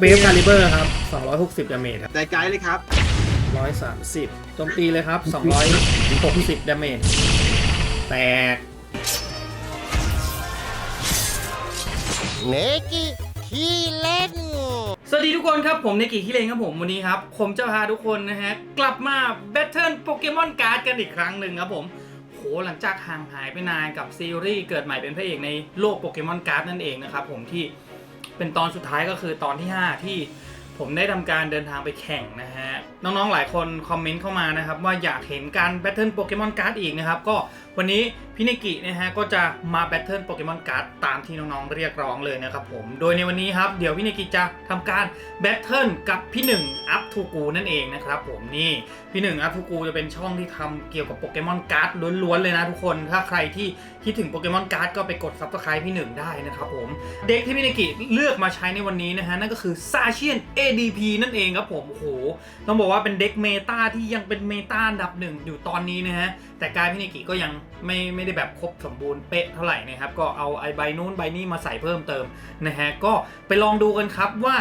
เบฟคาลิเบอร์ครับ 260 ดาเมจครับไดไกด์เลยครับ 130โจมตีเลยครับ 260 ดาเมจ แตก เนกิขี้เล่น สวัสดีทุกคนครับ ผมเนกิคิเลงครับผมวันนี้ครับ ผมจะพาทุกคนนะฮะ กลับมาแบทเทิลโปเกมอนการ์ดกันอีกครั้งหนึ่งครับผมโหหลังจากห่างหายไปนานกับซีรีส์เกิดใหม่เป็นพระเอกในโลกโปเกมอนการ์ดนั่นเองนะครับผมที่ เป็นตอนสุดท้ายก็คือตอนที่ 5 ที่ผมได้ทำการเดินทางไปแข่งนะฮะ น้องๆหลายคนคอมเมนต์เข้ามานะครับ ว่าอยากเห็นการแบทเทิลโปเกมอนการ์ดอีกนะครับ ก็วันนี้พี่นิกินะฮะก็จะมาแบทเทิลโปเกมอนการ์ดตามที่น้องๆเรียกร้องเลยนะครับผม โดยในวันนี้ครับ เดี๋ยวพี่นิกิจะทำการแบทเทิลกับพี่หนึ่งอัพทูกูนั่นเองนะครับผมนี่พี่หนึ่งอัพทูกูจะเป็นช่องที่ทำเกี่ยวกับโปเกมอนการ์ดล้วนๆเลยนะทุกคน ถ้าใครที่คิดถึงโปเกมอนการ์ดก็ไปกดซับสไคร b ์พี่หนึ่งได้นะครับผม เด็กที่พี่นิกิเลือกมาใช้ในวันนี้นะฮะนั่นก็คือซาเชียน ADP นั่นเองครับผมโอ้โหต้องบอกว่าเป็นเด็กเมตาที่ยังเป็นเมตาอันดับหนึ่งอยู่ตอนนี้นะฮะแต่กายพี่นิกิก็ยังไม่ไม่ได้แบบครบสมบูรณ์เป๊ะเท่าไหร่นะครับ ก็เอาไอใบนู้นใบนี้มาใส่เพิ่มเติมนะฮะก็ไปลองดูกันครับว่า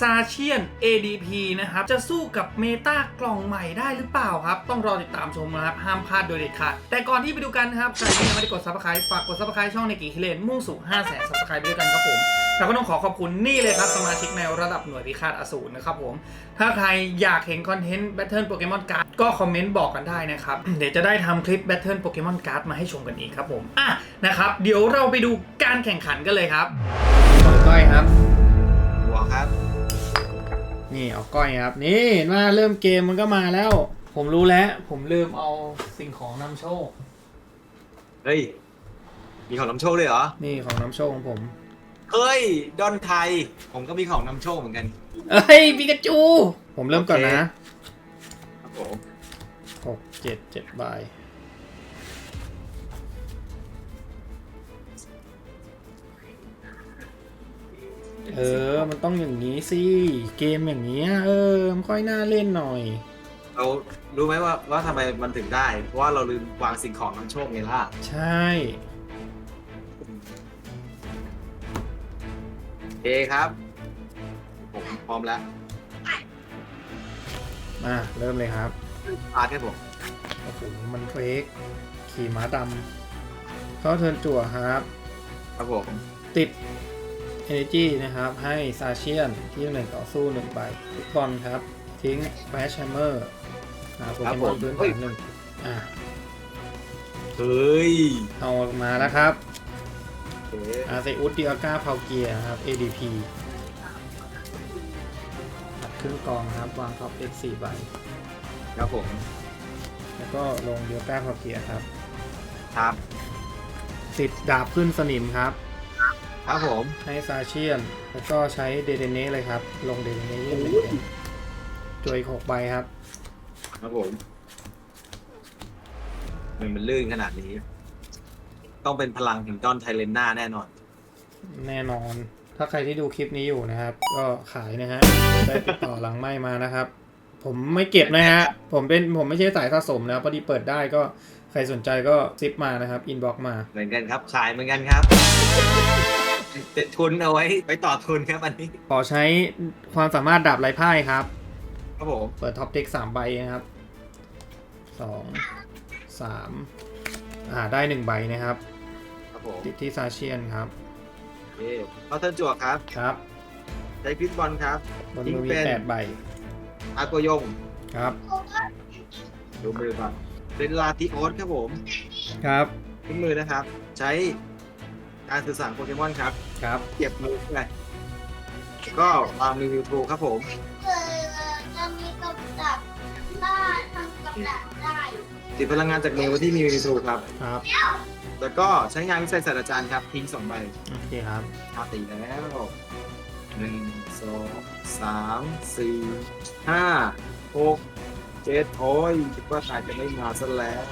ซาเชียน ADP นะครับ จะสู้กับเมตากล่องใหม่ได้หรือเปล่าครับ ต้องรอติดตามชมนะครับ ห้ามพลาดโดยเด็ดขาด แต่ก่อนที่ไปดูกันนะครับ ใครที่ยังไม่ได้กด subscribe ฝากกด subscribe ช่องในกีคิเลนมุ่งสู่ 5 0 0 0 0 subscribe ไปด้วยกันครับผมแล้วก็ต้องขอขอบคุณนี่เลยครับ สมาชิกในระดับหน่วยพิฆาตอสูรนะครับผม ถ้าใครอยากเห็นคอนเทนต์ Battle โปเกมอนการ์ดก็คอมเมนต์บอกกันได้นะครับ เดี๋ยวจะได้ทำคลิป Battle โปเกมอนการ์ดมาให้ชมกันอีกครับผมอะนะครับ เดี๋ยวเราไปดูการแข่งขันกันเลยครับก้อยครับหัวครับ นี่เอาก้อยครับ นี่เห็นว่าเริ่มเกมมันก็มาแล้ว ผมรู้แล้ว ผมลืมเอาสิ่งของนำโชค เฮ้ย มีของนำโชคเลยเหรอ นี่ของนำโชคของผม เฮ้ย ดอนไทย ผมก็มีของนำโชคเหมือนกันเอ้ยปิกาจู ผมเริ่มก่อนนะครับผมหกเจ็ดเจ็ดใบ เออ มันต้องอย่างนี้สิ เกมอย่างนี้ยเออ มันค่อยน่าเล่นหน่อย เรารู้ไหมว่าว่าทำไมมันถึงได้ เพราะว่าเราลืมวางสิ่งของนำโชคไงล่ะ ใช่เอครับ ผมพร้อมแล้วมาเริ่มเลยครับอาร์ตครับผมโอ้โหมันเฟกขี่ม้าดำเข้าเทิร์นจั่วครับ ครับผม ติด Energy นะครับ ให้ซาเชียนที่หนึ่งต่อสู้หนึ่งใบทุกบอลครับ ทิ้งแบชแฮมเมอร์หาโปเกมอนพื้นฐานหนึ่งอะเฮ้ย เอามาแล้วครับโอเคอาเซอุสดิอาก้าพาวเกียครับ ADP ตัดครึ่งกองครับ วางท็อป X 4ใบ ครับผม แล้วก็ลงเดียก้าพาวเกียครับ ครับ ติดดาบขึ้นสนิมครับ ครับผมให้ซาเชียน แล้วก็ใช้เดเดเน่เลยครับ ลงเดเดเน่เล่นหนึ่งเป็นจวยหกใบครับ ครับผมมันมันลื่นขนาดนี้ ต้องเป็นพลังถึงดอนไทเลนนาแน่นอน แน่นอน ถ้าใครที่ดูคลิปนี้อยู่นะครับ ก็ขายนะฮะ ได้ติดต่อหลังไม่มานะครับ ผมไม่เก็บนะฮะ ผมเป็นผมไม่ใช่สายสะสมนะพอดีเปิดได้ก็ใครสนใจก็ซิปมานะครับ อินบ็อกมา เหมือนกันครับ ขายเหมือนกันครับ เป็นทุนเอาไว้ไปต่อทุนครับอันนี้ขอใช้ความสามารถดาบไร้พ่ายครับ ครับผมเปิดท็อปเทคสามใบนะครับสองสามอ่าได้หนึ่งใบนะครับ ครับผมติดที่ซาเชียนครับโอเคเอาเทิร์นจั่วครับครับใช้พิษบอลครับ บนมือมีทิ้งเป็นแปดใบอาโกยงครับดูมือก่อนเป็นลาติโอสครับผมครับทิ้งมือนะครับ ใช้การสื่อสารโปเกมอนครับ ครับ เก็บมือไปก็ตามรีวิวทูครับผม เออจะมีกับดักได้ทำกับดักได้ติดพลังงานจากมือไว้ที่มีรีวิวทูครับ ครับ แล้วก็ใช้งานวิสัยศาสตราจารย์ครับ ทิ้งสองใบโอเคครับพาตีแล้วหนึ่งสองสามสี่ห้าหกเจ็ดโอ้ยคิดว่าตายจะไม่มาซะแล้ว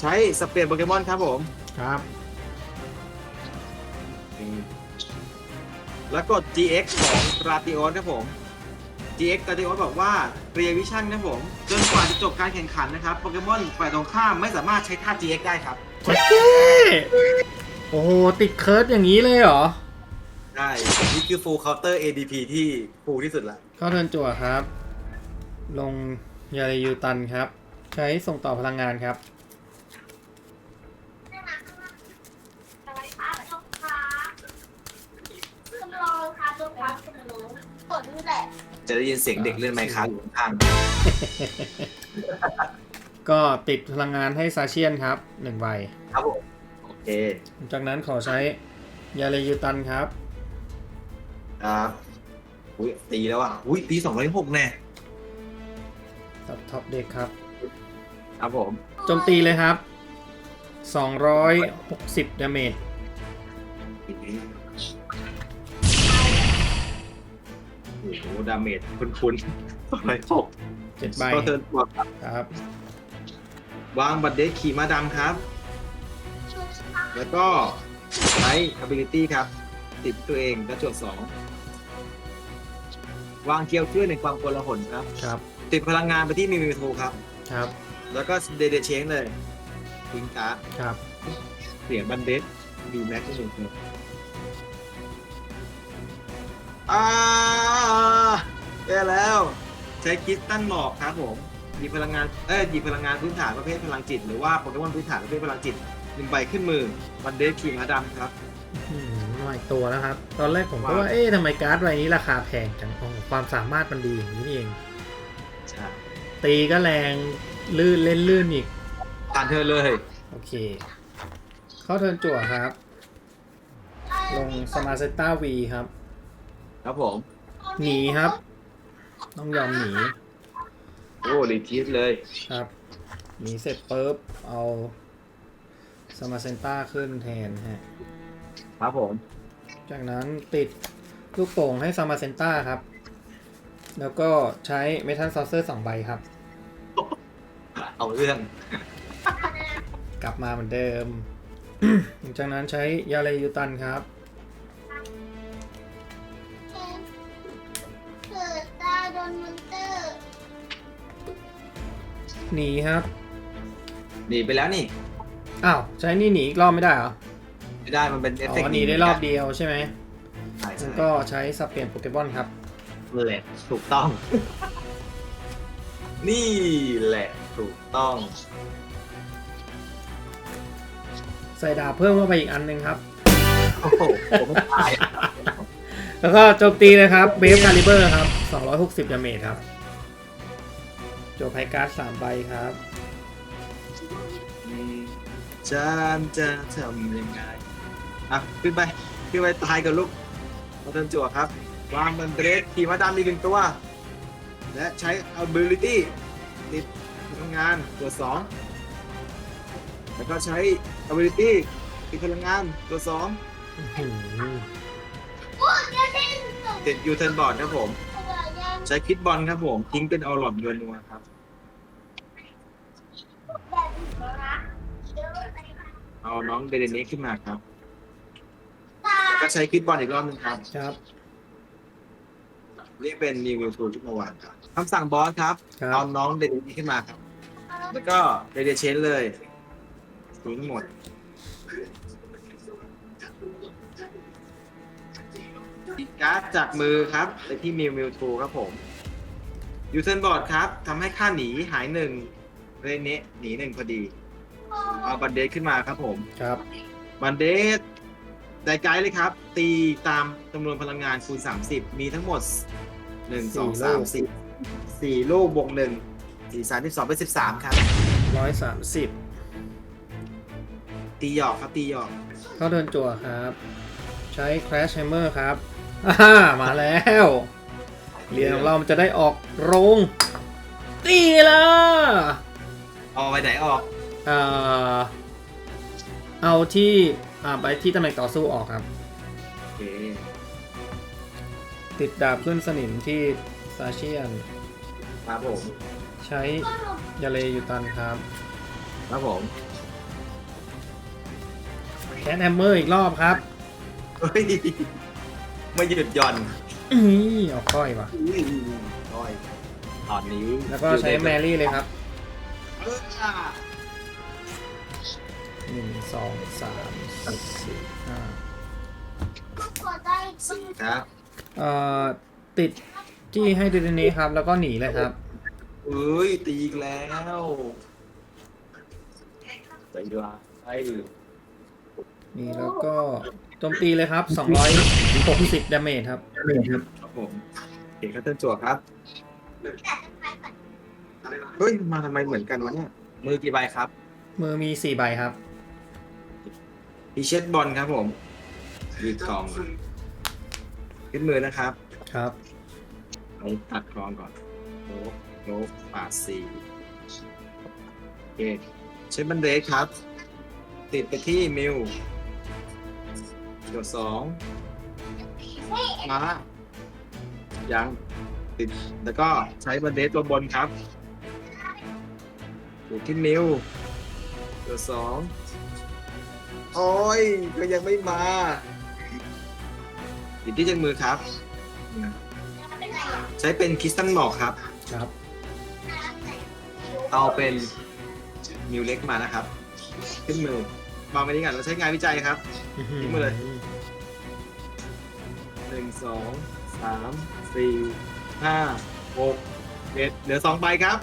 ใช้สเปียร์โปเกมอนครับผม ครับ แล้วกด GX ของราติโอสครับผม GX ราติโอสบอกว่าเรียวิชั่นครับผม จนกว่าจะจบการแข่งขันนะครับ โปเกมอนฝ่ายตรงข้ามไม่สามารถใช้ท่า GX ได้ครับเจ๊โอ้โห ติดเคิร์ดอย่างนี้เลยเหรอใช่ช่นี่คือ full counter ADP ที่ full ที่สุดละ เข้าเทิร์นจั่วครับ ลงยาเลยูตันครับ ใช้ส่งต่อพลังงานครับ อะไรคะลูกค้าสำรองค่ะลูกค้าสำรองกดนี่แหละ จะได้ยินเสียงเด็กเล่นไมค์ค้าอยู่ข้างก็ติดพลังงานให้ซาเชียนครับหนึ่งใบ ๆครับผมโอเคจากนั้นขอใช้ยาเลยูตันครับ ครับอุ้ยตีแล้วอะอุ้ยตีสองร้อยหกแน่ตัดท็อปเด็กครับ ครับผมโจมตีเลยครับ 260ดาเมจ ดาเมจคุ้นๆสองร้อยหก7ใบก็เทิร์นตัวครับครับวางบัตรเดทขี่ม้าดำครับ แล้วก็ใช้ ability ครับ ติดตัวเองกระจวดสองวางเกียวเชื่อในความโกลาหลครับ ครับ ติดพลังงานไปที่มิมิโทครับ ครับ แล้วก็เดเดเชงเลยทิ้งการ์ดครับ เสียบันเดสดีแม็กซ์ที่หนึ่งครับ อ่าแย่แล้ว ใช้คิดตั้งหลอกครับผมหยิบพลังงาน เอ้ยหยิบพลังงานพื้นฐานประเภทพลังจิต หรือว่าโปเกมอนพื้นฐานประเภทพลังจิตหนึ่งใบขึ้นมือบันเดสขี่ม้าดำครับ อืมมาอีกตัวนะครับ ตอนแรกผมก็ว่าเอ๊ะทำไมการ์ดใบนี้ราคาแพงจังอ๋อความสามารถมันดีอย่างนี้นี่เอง ใช่ตีก็แรงลื่นเล่นลื่นอีกทานเธอเลยโอเค เข้าเทิร์นจั่วครับ ลงสมาเซต้าวีครับ ครับผม หนีครับ ต้องยอมหนีโอ้รีทีสเลยครับ หนีเสร็จปุ๊บเอาสมาเซนต้าขึ้นแทนฮะ ครับผม จากนั้นติดลูกโป่งให้ซามาเซนต้าครับ แล้วก็ใช้เมทัลซอสเซอร์สองใบครับ เอาเรื่องกลับมาเหมือนเดิม จากนั้นใช้ยาเลยูตันครับ หนีครับ หนีไปแล้วนี่อ้าวใช้นี่หนีอีกรอบไม่ได้เหรอไม่ได้มันเป็นเอฟอ๋เฟกอต์หนีได้รอบเดียวใช่ไหมใช่มัใช่นก็ใช้สับเปลี่ยนโปเกมอนครับ แหละถูกต้อง นี่แหละถูกต้อง ใส่ดาบเพิ่มเข้าไปอีกอันหนึ่งครับ โอ้โหผมไม่ตาย แล้วก็โจมตีนะครับเบฟคาลิเบอร์ครับ 260ดาเมจครับ โจไพการ์ด3ใบครับอืมฉันจะทำยังไง อะขึ้นไปขึ้นไปตายกับลูกมาเติมจั่วครับ วางมันเดรสขี่มาดำอีกหนึ่งตัว และใช้ ability ติดพลังงานตัวสองแล้วก็ใช้ ability ติดพลังงานตัวสองอื้อหือโอ้ยเดี๋ยวทิ้งส่งติดยูเทิร์นบอร์ดครับผมตัวยัง ใช้คิดบอลครับผมทิ้งเป็นเอาหลอดเงินนัวครับแบบนี้นะเดี๋ยวไปค่ะเอาน้องเดเดนี้ขึ้นมาครับตาแล้วก็ใช้คิดบอลอีกรอบหนึงครับ ครับนี่เป็นนิวทูที่เมื่อวานครับคำสั่งบอสครับ ครับเอาน้องเดเดนี้ขึ้นมาครับ แล้วก็เดเดเชนเลยทิ้งหมด กการ์ดจากมือครับไปที่มิวมิวทูครับผมยูเทิร์นบอร์ดครับทำให้ค่าหนีหายหนึ่งเรนเนะหนีหนึ่งพอดี เอาบันเดสขึ้นมาครับผม ครับ บันเดสได้ไกด์เลยครับ ตีตามจำนวนพลังงานคูณ 30 มีทั้งหมด 1 2 3 4 4 ลูกบวก1 4 3 2เป็น13 ครับ130ตีหยอกครับตีหยอกเข้าเดินจั่วครับ ใช้ Crash Hammer ครับ อ่ามาแล้วเรียนของเรามันจะได้ออกโรงตีละเอาไปไหนออกเอ่อเอาที่อ่าไปที่ตำแหน่งต่อสู้ออกครับ โอเคติดดาบขึ้นสนิมที่ซาเชียน ครับผมใช้ยาเลยูตันครับครับผมแคทแฮมเมอร์อีกรอบครับเฮ้ย ไม่หยุดหย่อนอื้อเอาก้อยว่ะ อุ้ยร้อยตอนนี้แล้วก็ใช้แมรี่เลยครับเอออะหนึ่งสองสามสี่สี่ห้ากดได้สิครับเอ่อติดจี้ให้ดูนี้ครับ แล้วก็หนีเลยครับเอ้ยตีอีกแล้วใจร้ายไอ้นี่แล้วก็ โจมตีเลยครับ260ดาเมจครับครับผมเก่งคัตเติ้ลจั่วครับ เฮ้ย มาทำไมเหมือนกันวะเนี่ย มือกี่ใบครับมือมี4ใบครับพีเช็ดบอลครับผมยืดกองมาขึ้นมือนะครับครับเอาตัดกองก่อนโลบโลบปาดสี่โอเคเช็ดบันเดสครับ ติดไปที่มิว เดี๋ยวสองมายังติด แล้วก็ใช้บันเดสตัวบนครับติดที่มิวเดี๋ยวสองโอ้ยก็ยังไม่มาติดที่เจนมือครับ ใช้เป็นคริสตัลหมอกครับ ครับ เอาเป็นมิวเล็กมานะครับ ขึ้นมือ วางไปนี้ก่อนเราใช้งานวิจัยครับ ทิ้งมาเลย หนึ่งสองสามสี่ห้าหกเจ็ดเหลือสองใบครับ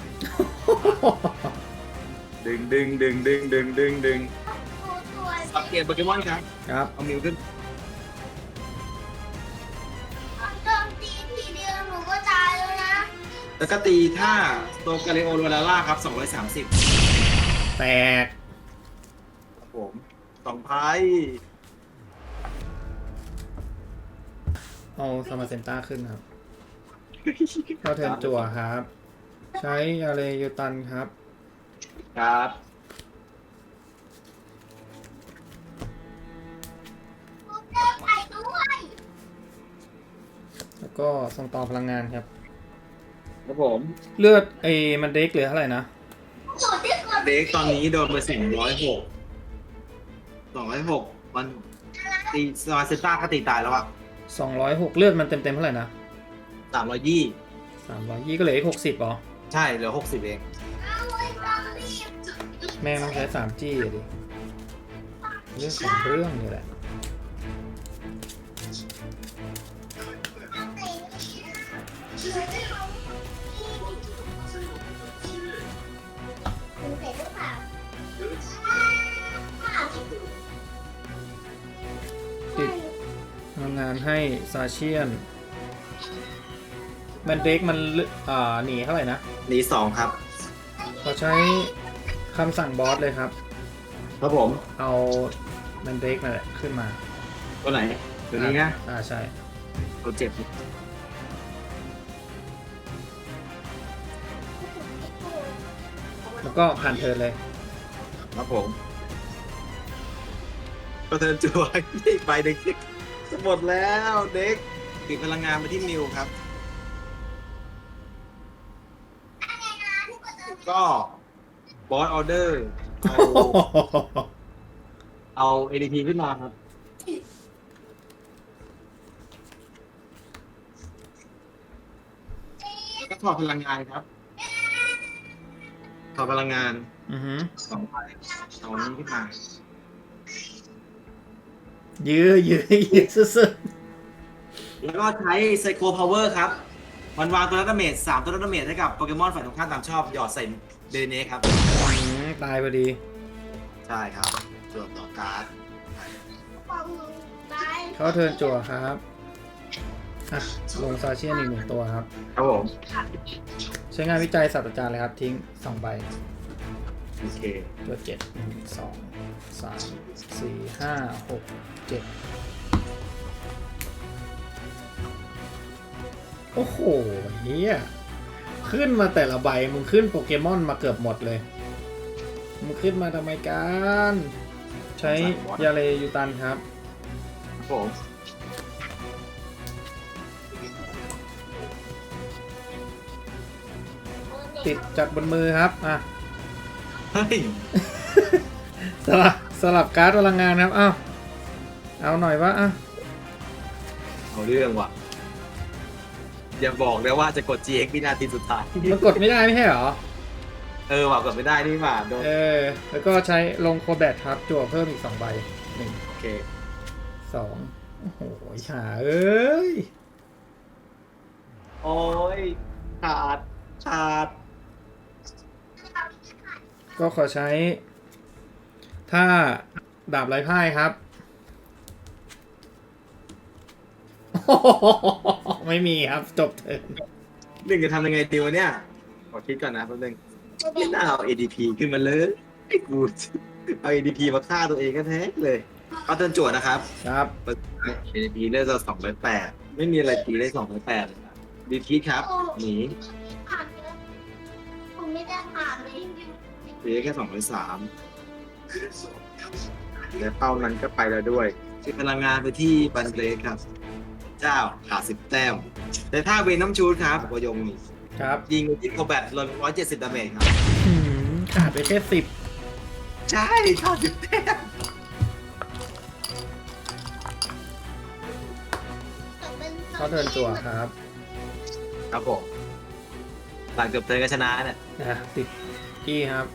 ดึงดึงดึงดึงดึงดึงดึงสับเกตโปเกมอนครับ ครับ เอามิวขึ้นโจมตีทีเดียวหนูก็ตายแล้วนะแล้วก็ตีท่าโตกาเลโอโรลาล่าครับ 230 แตกครับ ผมสองไพ่เอาสมาเซนต้าขึ้นครับเข้าเทิร์นจั่วครับ ใช้อะไรยูตันครับ ครับหนูเดินไปด้วยแล้วก็ส่งต่อพลังงานครับ ครับผมเลือดไอ้มันเด็กเหลือเท่าไหร่นะหนูที่กดเด็กตอนนี้โดนไปสองร้อยหก สองร้อยหกมันตีสมาเซต้าก็ตีตายแล้วอะ206เลือดมันเต็มๆเท่าไหร่นะสามร้อยยี่300ยี่ก็เหลืออีก60เหรอใช่เหลือหกสิบเองเอาไว้ตรงนี้แม่งต้องใช้ 3G อะดิเรื่องของเรื่องนี่แหละ งงานให้ซาเชียนมันเด็กมันเลืออ่าหนีเท่าไหร่นะหนีสองครับ ขอใช้คำสั่งบอสเลยครับ ครับผม เอามันเด็กมาแหละขึ้นมาตัวไหน ตัวนี้นะอ่าใช่ตัวเจ็บแล้วก็ผ่านเทิร์นเลย ครับผม ก็เทิร์นจัวอีกใบหนึ่ง จะหมดแล้วเด็กติดพลังงานไปที่มิวครับ ก็บอสออเดอร์เอาเอา ADP ขึ้นมาครับ แล้วก็ถอดพลังงานครับ ถอดพลังงานอือหือสองใบสองนี้ขึ้นมา ยื้อยื้อยื้อสุดแล้วก็ใช้ไซโคพาวเวอร์ครับมันวางตัวรัตเมจสามตัวรัตเมจให้กับโปเกมอนฝ่ายตรงข้ามตามชอบ หยอดใส่เดเนครับ ๆอืมตายพอดีใช่ครับส่วนต่อการ์ดเข้าเทิร์นจั่วครับอะลงซาเชียนอีกหนึ่งตัวครับ ครับผม ใช้งานวิจัยศาสตราจารย์เลยครับ ทิ้งสองใบ โอเคตัวเจ็ดหนึ่งสองสามสี่ห้าหกเจ็ดโอ้โหเฮียขึ้นมาแต่ละใบ มึงขึ้นโปเกมอนมาเกือบหมดเลย มึงขึ้นมาทำไมกัน ใช้ยาเลยูตันครับครับผมติดจากบนมือครับ อะเฮ้ยสลับสลับการ์ดพลังงานครับเอ้าเอาหน่อยวะอะเอาเรื่องว่ะ อย่าบอกนะว่าจะกด GX วินาทีสุดท้าย มันกดไม่ได้ไม่ใช่เหรอ เออว่ะกดไม่ได้นี่หว่าโดนเออ แล้วก็ใช้ลงโคแบทครับจั่วเพิ่มอีกสองใบหนึ่งโอเคสองโอ้โหฉาเอ้ย โอ้ยขาดขาด ก็ขอใช้ ถ้าดาบไร้พ่ายครับ ไม่มีครับ จบเถินหนึ่งจะทำยังไงดีวะเนี่ย ขอคิดก่อนนะแป๊บนึงไม่น่าเอา ADP ขึ้นมาเลยไอ้กูเอา ADP มาฆ่าตัวเองก็แท้เลยเอาเตือนจวดนะครับครับ ADP เลือดจะสองร้อยแปดไม่มีอะไรตีได้สองร้อยแปดดีทีครับหนีผ่านเลยผมไม่ได้ผ่านเลย ตีได้แค่สองร้อยสามและเป้านั้นก็ไปแล้วด้วยคือพลังงานไปที่บันเบรกครับ เจ้าขาดสิบแต้มแต่ถ้าเวนน้ำชูดครับวยงนี่ครับยิงที่โคแบทลดร้อยเจ็ดสิบดาเมจครับ หืมขาดไปแค่สิบใช่ขาดสิบแต้มเขาเทิร์นตัวครับ ครับผมหลังจบเทิร์นก็ชนะเนี่ยนะติดกี้ครับ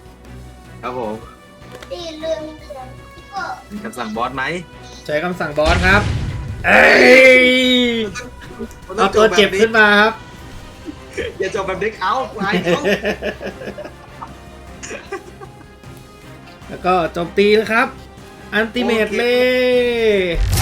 ครับผมตีเรืองเรืองพี่ก็มีคำสั่งบอสไหมใช้คำสั่งบอสครับ เอ้ยเอาตัวเจ็บขึ้นมาครับ อย่าจบแบบเด็กเอาไอ้เขาแล้วก็โจมตีนะครับ อันติเมตเลยเย้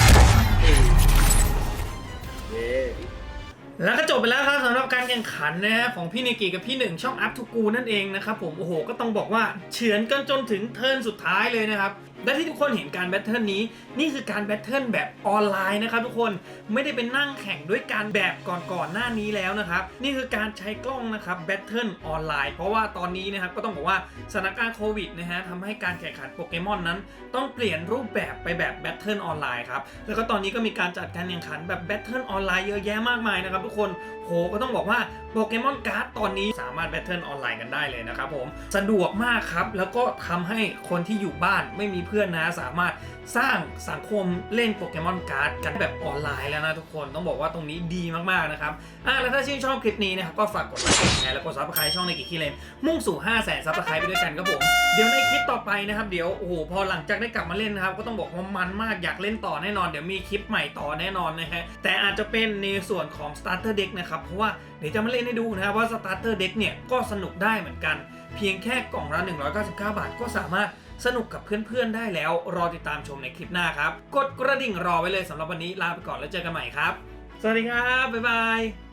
แล้วก็จบไปแล้วครับสำหรับการแข่งขันนะฮะของพี่เนกิกับพี่หนึ่งช่องอัพทูกูนั่นเองนะครับผมโอ้โหก็ต้องบอกว่าเฉือนกันจนถึงเทิร์นสุดท้ายเลยนะครับ และที่ทุกคนเห็นการแบทเทิลนี้ นี่คือการแบทเทิลแบบออนไลน์นะครับทุกคนไม่ได้เป็นนั่งแข่งด้วยการแบบก่อนๆหน้านี้แล้วนะครับนี่คือการใช้กล้องนะครับแบทเทิลออนไลน์ เพราะว่าตอนนี้นะครับก็ต้องบอกว่าสถานการณ์โควิดนะฮะทำให้การแข่งขันโปเกมอนนั้น ต้องเปลี่ยนรูปแบบไปแบบแบทเทิลออนไลน์ครับแล้วก็ตอนนี้ก็มีการจัดการแข่งขันแบบแบทเทิลออนไลน์เยอะแยะมากมายนะครับทุกคนโหก็ต้องบอกว่าโปเกมอนการ์ดตอนนี้สามารถแบทเทิลออนไลน์กันได้เลยนะครับผมสะดวกมากครับ แล้วก็ทำให้คนที่อยู่บ้านไม่มีเพื่อนนะสามารถสร้างสังคมเล่นโปเกมอนการ์ดกันแบบออนไลน์แล้วนะทุกคนต้องบอกว่าตรงนี้ดีมากๆนะครับอะแล้วถ้าชื่นชอบคลิปนี้นะครับก็ฝากกดไลค์กดแชร์แล้วกดซับสไครต์ช่องในกิคิเลนมุ่งสู่ 5 0 0 0 0 0ซับสไครต์ไปด้วยกันครับผมเดี๋ยวในคลิปต่อไปนะครับเดี๋ยวโอ้โหพอหลังจากได้กลับมาเล่นนะครับก็ต้องบอกว่ามันมากอยากเล่นต่อแน่นอน เดี๋ยวมีคลิปใหม่ต่อแน่นอนนะฮะแต่อาจจะเป็นในส่วนของ starter deck นะครับเพราะว่าเดี๋ยวจะมาเล่นให้ดูนะครับว่าสตาร์เตอร์เด็กเนี่ยก็สนุกได้เหมือนกัน เพียงแค่กล่องละ199 บาทก็สามารถสนุกกับเพื่อนๆได้แล้ว รอติดตามชมในคลิปหน้าครับ กดกระดิ่งรอไว้เลยสำหรับวันนี้ลาไปก่อนแล้วเจอกันใหม่ครับ สวัสดีครับ บ๊ายบาย